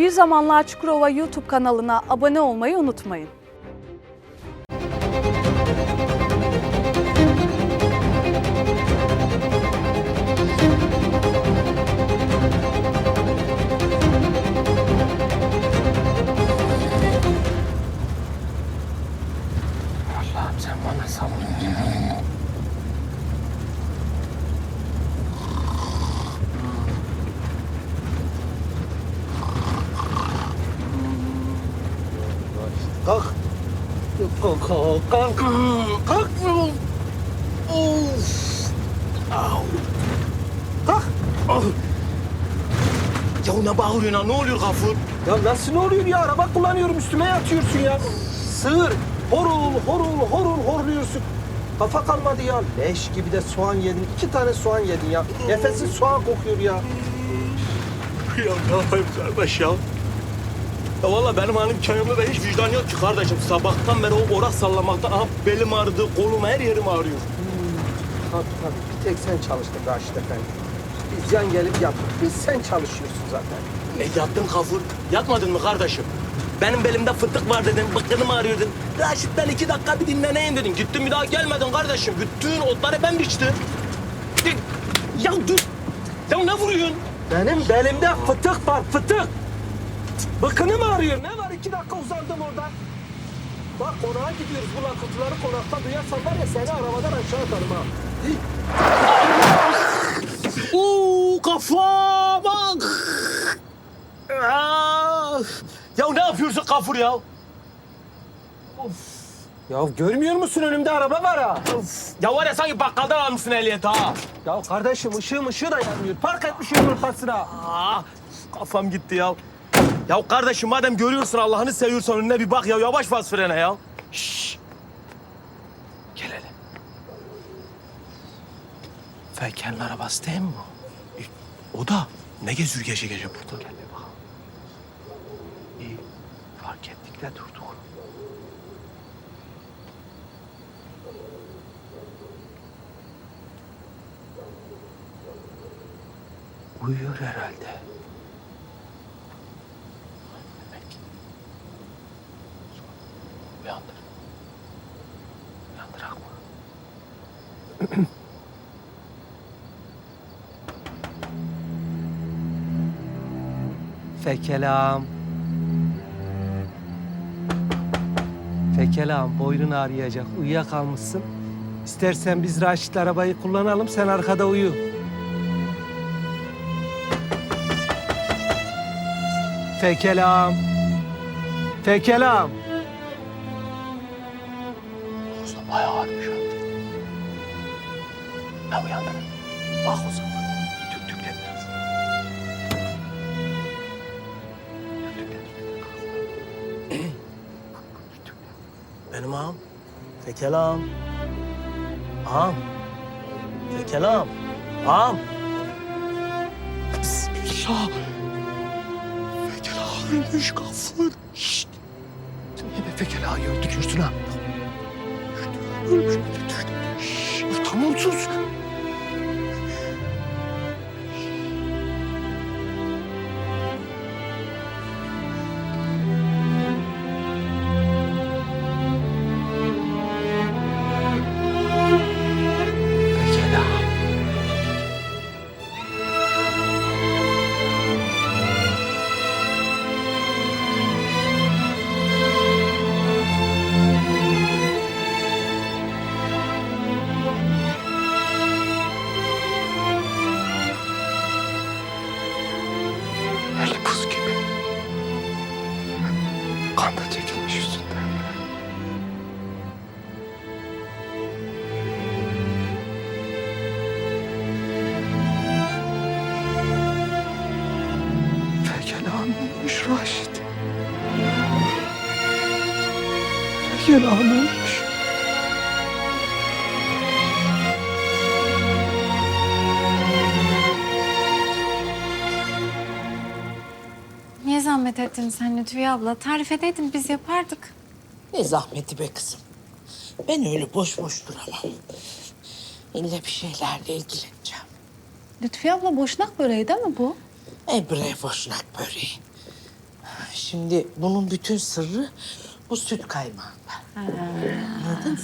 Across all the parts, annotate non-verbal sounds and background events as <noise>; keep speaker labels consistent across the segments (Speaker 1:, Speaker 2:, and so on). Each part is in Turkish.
Speaker 1: Bir Zamanlar Çukurova YouTube kanalına abone olmayı unutmayın.
Speaker 2: Allah'ım sen bana sabır ver. Kalk. Kalk, kalk, kalk. Kalk. Of. Au. Kalk. Au. Ya ne bağırıyorsun ha? Ne oluyor Gafur?
Speaker 3: Ya nasıl ne oluyor ya? Araba kullanıyorum üstüme yatıyorsun ya. Sığır. Horul, horul, horul horluyorsun. Kafa kalmadı ya. Leş gibi de soğan yedin. İki tane soğan yedin ya. Nefesin soğan kokuyor ya.
Speaker 2: Ya ne yapayım kardeş ya? Ya valla benim halim köyümde de hiç vicdan yok ki kardeşim. Sabahtan beri o orak sallamaktan aha belim ağrıdı, kolum her yerim ağrıyor.
Speaker 3: Tabii tabii. Bir tek sen çalıştın Raşit Efendi. Biz yan gelip yaptık. Biz sen çalışıyorsun zaten.
Speaker 2: E yattın kafur. Yatmadın mı kardeşim? Benim belimde fıtık var dedin, bıkkınım ağrıyor dedin. Raşit ben iki dakika bir dinleneyim dedin. Gittin bir daha gelmedin kardeşim. Bütün otları ben biçtim. Ya dur. Ya ne vuruyorsun?
Speaker 3: Benim belimde fıtık var fıtık. Bıkınım ağrıyor. Ne var iki dakika uzandım orada. Bak konağa gidiyoruz. Bu lakırtıları konakta duyarsan var ya seni arabadan aşağı atarım ha.
Speaker 2: Oo kafa bak. Ah! Ya ne yapıyorsun kafur ya?
Speaker 3: Ya görmüyor musun önümde araba var ha?
Speaker 2: Ya var ya sanki bakkaldan almışsın ehliyeti ha.
Speaker 3: Ya kardeşim ışığım ışığı da yanmıyor. Park etmişim ortasına.
Speaker 2: Ah, kafam gitti ya. Ya kardeşim madem görüyorsun Allah'ını seviyorsan önüne bir bak ya. Yavaş bas frene ya. Şşş. Gel hele. Feyken'in arabası değil mi bu? E, o da. Ne geziyor gece gece burada? Gel bir bakalım. İyi. Fark ettik de durduk. Uyuyor herhalde. Demek. Uyandır. Uyandırak mı?
Speaker 3: Fekelam. Fekelam boynun ağrıyacak. Uyuyakalmışsın. İstersen biz Raşit'le arabayı kullanalım. Sen arkada uyu. Fekelam. Fekelam.
Speaker 2: Ulan bayağı ağırmış. Ben uyandırırım. Bak o zaman. Fekelam. Ağam. Fekelam. Ağam. Bismillah. Fekela ölmüş gafur. Şşt. Sen yine Fekela'yı öldürüyorsun ha. Ölmüş. Şşş, tamam sus. Ölmüş Raşit. Ölmüş.
Speaker 4: Niye zahmet ettin sen Lütfiye abla? Tarif edeydin biz yapardık.
Speaker 5: Ne zahmeti be kızım. Ben öyle boş boş duramam. İlle bir şeylerle ilgileneceğim.
Speaker 4: Lütfiye abla boşnak böreği değil mi bu?
Speaker 5: E bre boşnak böreği. Şimdi bunun bütün sırrı bu süt kaymağında. Anladın mı?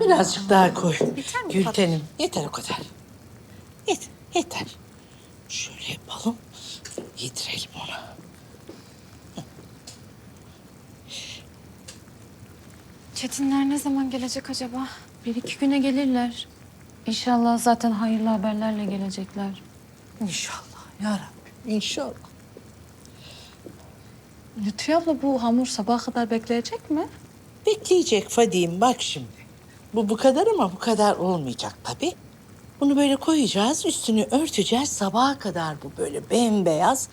Speaker 5: Birazcık daha koy. Gültenim. Yeter o kadar. Yeter, yeter. Şöyle yapalım. Yedirelim ona.
Speaker 4: Çetinler ne zaman gelecek acaba? Bir iki güne gelirler. İnşallah zaten hayırlı haberlerle gelecekler.
Speaker 5: İnşallah ya Rabbim, inşallah.
Speaker 1: Lütfiye abla bu hamur sabaha kadar bekleyecek mi?
Speaker 5: Bekleyecek Fadime bak şimdi. Bu bu kadar ama bu kadar olmayacak tabii. Bunu böyle koyacağız, üstünü örteceğiz. Sabaha kadar bu böyle bembeyaz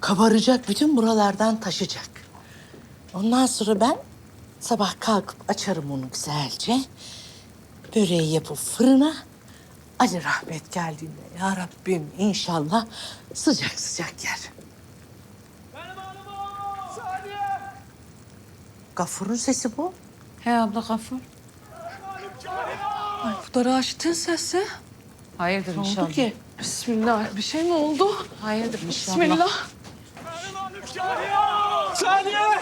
Speaker 5: kabaracak, bütün buralardan taşacak. Ondan sonra ben sabah kalkıp açarım onu güzelce. Böreği yapıp fırına. Ali rahmet geldiğinde ya Rabbim inşallah sıcak sıcak yer. Gafur'un sesi bu.
Speaker 1: He abla Gafur. Ay bu da Raşit'in sesi.
Speaker 4: Hayırdır
Speaker 1: Ne oldu ki? Bismillah. Bir şey mi oldu?
Speaker 4: Hayırdır inşallah.
Speaker 1: Bismillah.
Speaker 2: Saniye!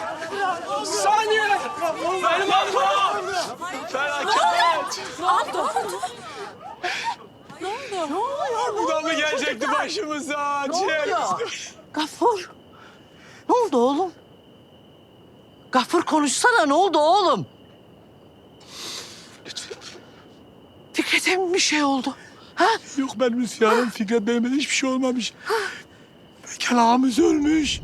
Speaker 2: Saniye! Benim ablam! Felaket! Bu da mı gelecekti başımıza? Ciğer-
Speaker 5: Gafur. Ne oldu oğlum? Gafur konuşsana ne oldu oğlum? Fikret'e mi bir şey oldu? Ha?
Speaker 6: Yok benim Müslümanım Fikret Bey'ime hiçbir şey olmamış. Bekar ağamız ölmüş.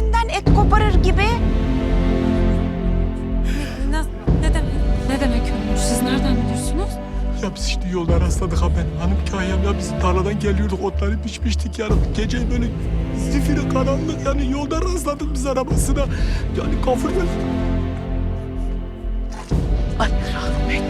Speaker 1: Etinden et koparır gibi.
Speaker 4: Ne, ne demek? Ne demek ölmüş? Siz nereden biliyorsunuz?
Speaker 6: Ya biz işte yolda rastladık ha benim hanım Kahyam ya biz tarladan geliyorduk otları biçmiştik ya. Gece böyle zifiri karanlık yani yolda rastladık biz arabasına. Yani kafir böyle
Speaker 5: Ay. Rahmet.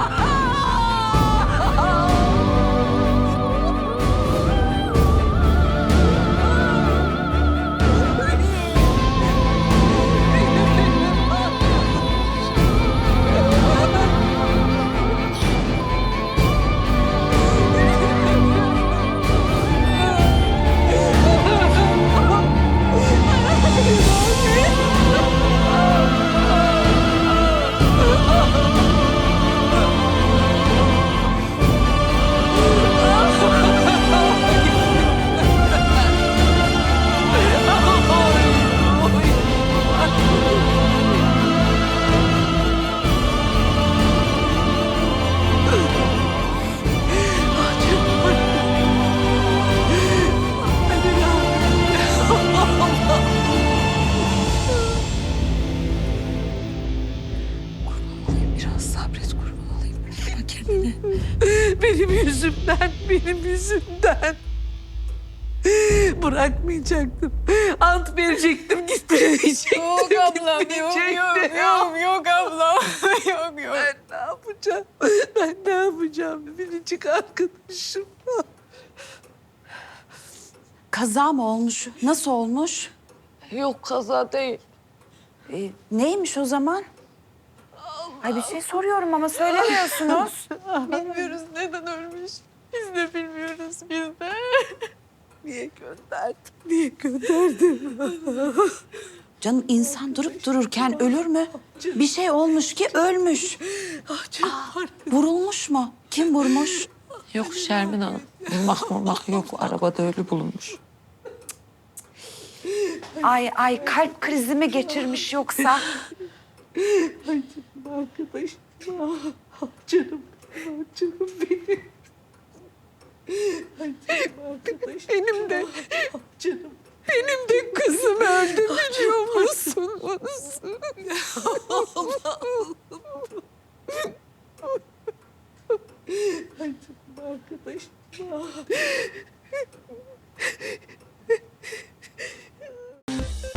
Speaker 5: Benim yüzümden, benim yüzümden. Bırakmayacaktım. Ant verecektim, gitmeyecektim.
Speaker 4: Yok ablam, yok,
Speaker 5: gitmeyecektim.
Speaker 4: yok, yok, yok ablam. yok, yok.
Speaker 5: Ben ne yapacağım? Ben ne yapacağım? Biricik arkadaşım.
Speaker 1: Kaza mı olmuş? Nasıl olmuş?
Speaker 5: Yok kaza değil.
Speaker 1: Ee, neymiş o zaman? Ay bir şey soruyorum ama söylemiyorsunuz. <laughs>
Speaker 4: Bilmiyoruz neden ölmüş. Biz de bilmiyoruz, biz de. <laughs>
Speaker 5: Niye gönderdin? Niye gönderdin? <laughs>
Speaker 1: Canım insan durup dururken ölür mü? Bir şey olmuş ki ölmüş.
Speaker 5: Ah canım
Speaker 1: Vurulmuş mu? Kim vurmuş?
Speaker 4: Yok Şermin Hanım. Vurmak vurmak yok. Arabada ölü bulunmuş.
Speaker 1: Ay ay kalp krizi mi geçirmiş yoksa?
Speaker 5: Arkadaş. Ah canım. Ah canım benim. Ay canım arkadaş. Benim de. Ah canım. Benim de kızım öldü biliyor musunuz? Ay canım arkadaş.